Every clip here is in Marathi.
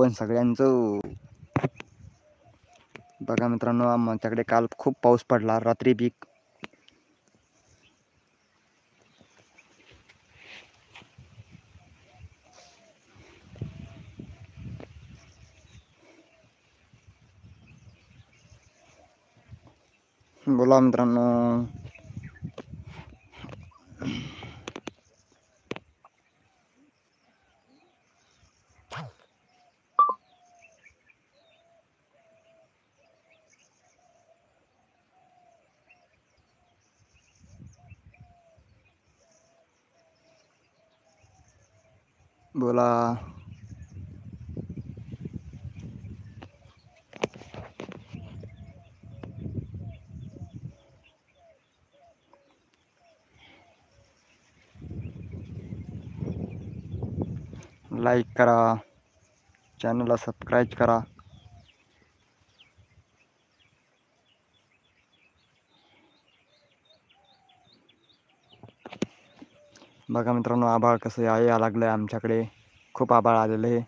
जेवण सगळ्यांचं. बघा मित्रांनो आमच्याकडे काल खूप पाऊस पडला रात्री पीक बोला मित्रांनो. बोला. लाईक करा. चॅनलला सबस्क्राईब करा. बघा मित्रांनो आभाळ कसं या या लागलं आहे आमच्याकडे. खूप आभाळ आलेलं आहे.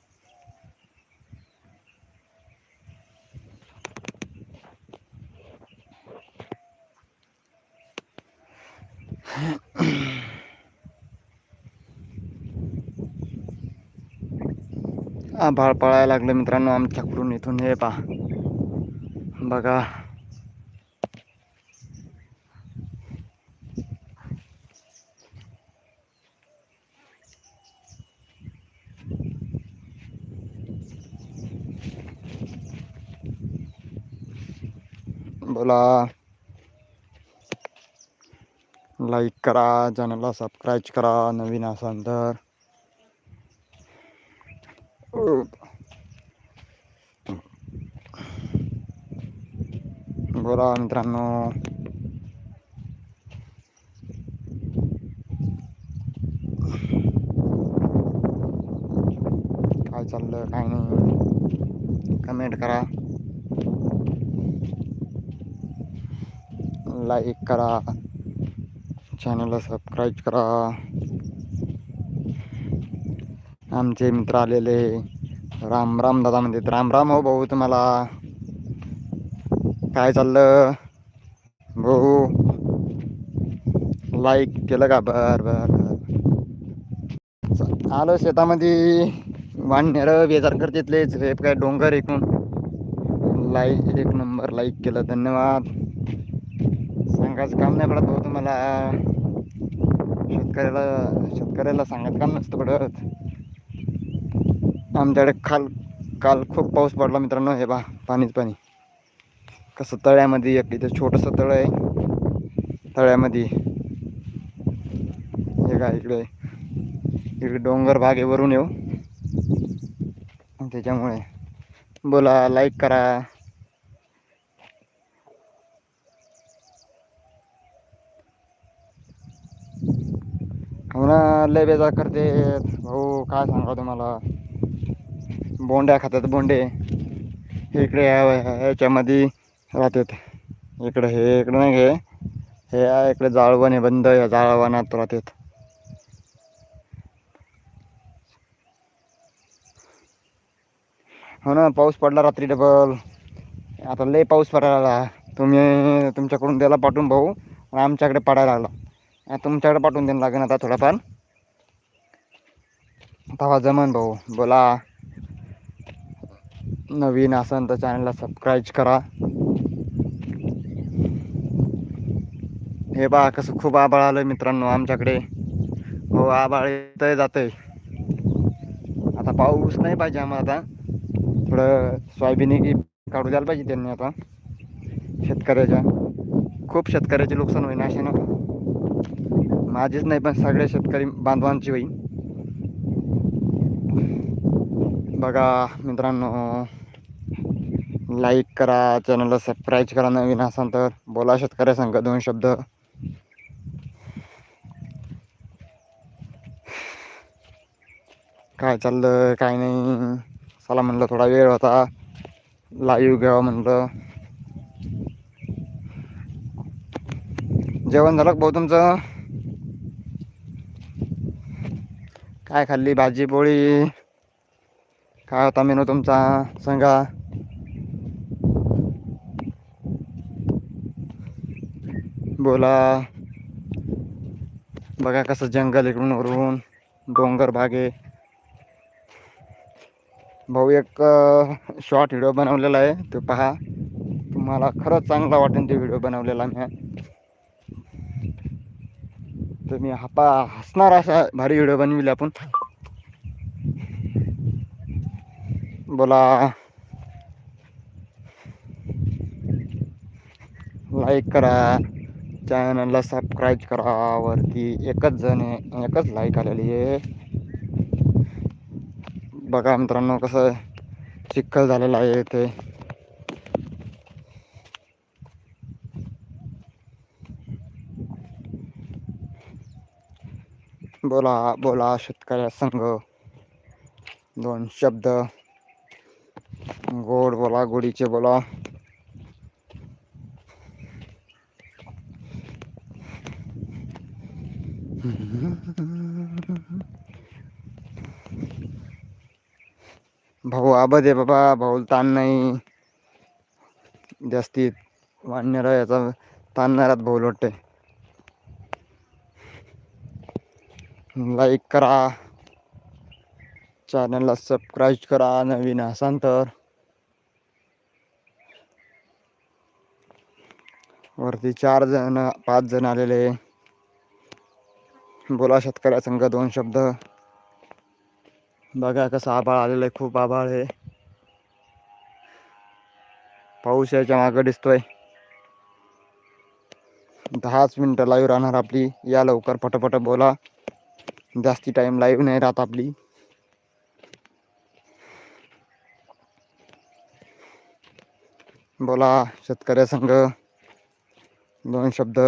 आभाळ पळायला लागलं मित्रांनो आमच्याकडून इथून. हे पा बघा. बोला. लाईक करा चॅनलला सबस्क्राईब करा नवीन असाल तर. बोला मित्रांनो. काय चाललं काय नाही. कमेंट करा. लाईक करा. चॅनलला सबस्क्राईब करा. आमचे मित्र आलेले. राम राम दादा म्हणतात. राम राम हो भाऊ तुम्हाला. काय चाललं? भाऊ लाईक केलं का? बर बर आलो शेतामध्ये. वाढणार बेजार करतेतलेच. हे काय डोंगर ऐकून लाईक एक नंबर लाईक केलं. धन्यवाद. सांगायचं काम नाही पडत भाऊ तुम्हाला शेतकऱ्याला शेतकऱ्याला सांगायचं काम नसतं पडत. आमच्याकडे खाल काल खूप पाऊस पडला मित्रांनो हे बा पाणीच पाणी. कसं तळ्यामध्ये एक इथं छोटंसं तळं आहे. तळ्यामध्ये. हे का इकडे इकडे डोंगर भाग आहे वरून येऊ. त्याच्यामुळे बोला लाईक करा. हो ना लय बेजार करते. भाऊ काय सांगा तुम्हाला? बोंड्या खातात बोंडे. इकडे ह्याच्यामध्ये याच्यामध्ये राहतात. इकडे हे इकडे नाही घे हे आहे इकडे जाळवण आहे बंद या जाळवणात राहतात. हो ना पाऊस पडला रात्री डबल. आता लय पाऊस पडायला तुम्ही तुमच्याकडून त्याला पाठवून भाऊ आमच्याकडे पडायला लागला. तुमच्याकडे पाठवून देणं लागेल आता थोडाफार. तवा जमन भाऊ बोला. नवीन असन तर चॅनलला सबस्क्राईब करा. हे बा कसं खूप आबाळ आलं मित्रांनो आमच्याकडे. हो आबाळ येतंय जातंय. आता पाऊस नाही पाहिजे आम्हाला आता. थोडं सोयाबीन काढू द्यायला पाहिजे त्यांनी आता. शेतकऱ्याच्या. खूप शेतकऱ्याचे नुकसान होईल अशा ना माझीच नाही पण सगळ्या शेतकरी बांधवांची होईल. बघा मित्रांनो लाईक करा चॅनलला सबस्क्राईब करा नवीन असाल तर बोला शेतकऱ्या संघ दोन शब्द. काय चाललं काय नाही. चला म्हणलं थोडा वेळ होता. लाईव्ह घ्यावा म्हणलं. जेवण झालं भाऊ तुमचं? काय खाल्ली? भाजी पोळी. काय होता मेनू तुमचा? सांगा. बोला. बघा कसं जंगल इकडून वरून. डोंगर भागे भाऊ एक शॉर्ट व्हिडिओ बनवलेला आहे. तो पहा. तुम्हाला खरंच चांगला वाटेल ते व्हिडिओ बनवलेला मी. तर मी हापा हसणार असा भारी व्हिडिओ बनविले आपण. बोला. लाईक करा. चॅनलला सबस्क्राईब करा. वरती एकच जण आहे. एकच लाईक आलेली आहे. बघा मित्रांनो कसं चिखल झालेलं आहे इथे बोला बोला शेतकऱ्या संघ. दोन शब्द. गोड बोला गोडीचे बोला. भाऊ आबद आहे बाबा भाऊ ताण नाही. जास्तीत वाढणारा याचा ताणणारात भाऊ लोटे लाईक करा. चॅनलला सबस्क्राईब करा नवीन असाल तर. वरती चार जण पाच जण आलेले. बोला शेतकऱ्या संघ दोन शब्द. बघा कसं आभाळ आलेलं आहे खूप आभाळ आहे. पाऊस याच्या मागं दिसतोय. दहाच मिनटं लाईव्ह राहणार आपली. या लवकर पटापट बोला. जास्ती टाइम लाईव्ह नाही राहत आपली. बोला शेतकऱ्या संघ दोन शब्द.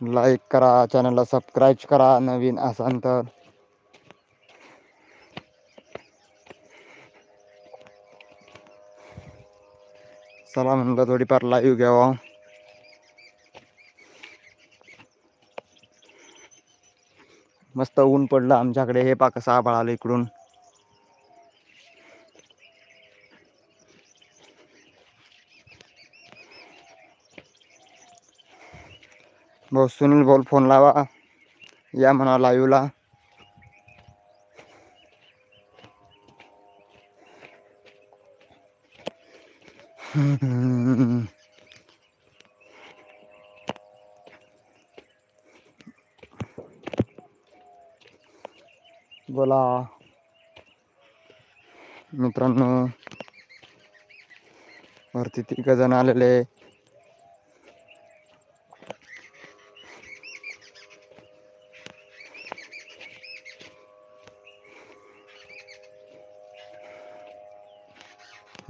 लाईक करा चॅनलला सबस्क्राईब करा नवीन असाल तर. चला म्हणलं थोडीफार लाईव्ह घ्यावा. मस्त ऊन पडलं आमच्याकडे. हे पा कसं आभाळ आलं इकडून. भाऊ सुनील बोल फोन लावा. या म्हणा लाईव्हला बोला. मित्रांनो वरती तिघ जण आलेले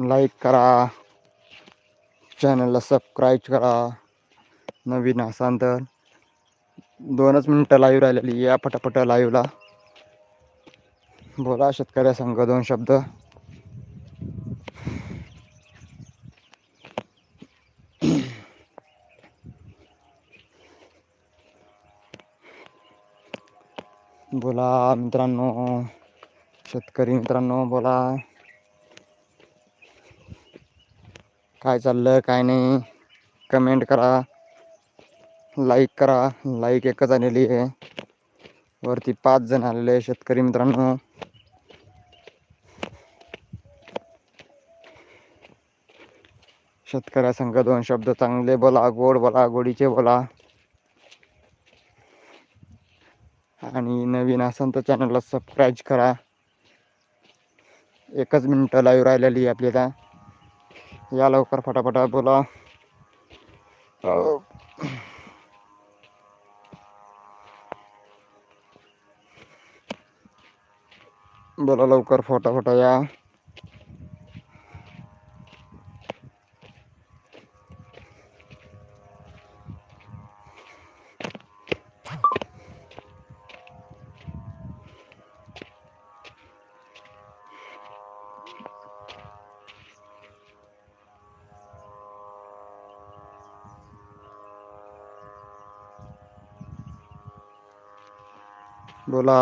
लाईक करा. चॅनलला सबस्क्राईब करा. नवीन असाल तर दोनच मिनटं लाईव्ह राहिलेली या पटापट लाईव्हला बोला शेतकऱ्या संघ दोन शब्द. बोला मित्रांनो. शेतकरी मित्रांनो बोला. काय चाललं काय नाही? कमेंट करा. लाईक करा. लाईक एकच आलेली आहे. वरती पाच जण आलेले आहे शेतकरी मित्रांनो. शेतकऱ्या संघ दोन शब्द चांगले बोला गोड बोला गोडीचे बोला. आणि नवीन असेल तर चॅनलला सबस्क्राईब करा. एकच मिनटं लाईव्ह राहिलेली आपल्याला. या लवकर फटाफटा बोला. बोला लवकर फटाफटा या. बोला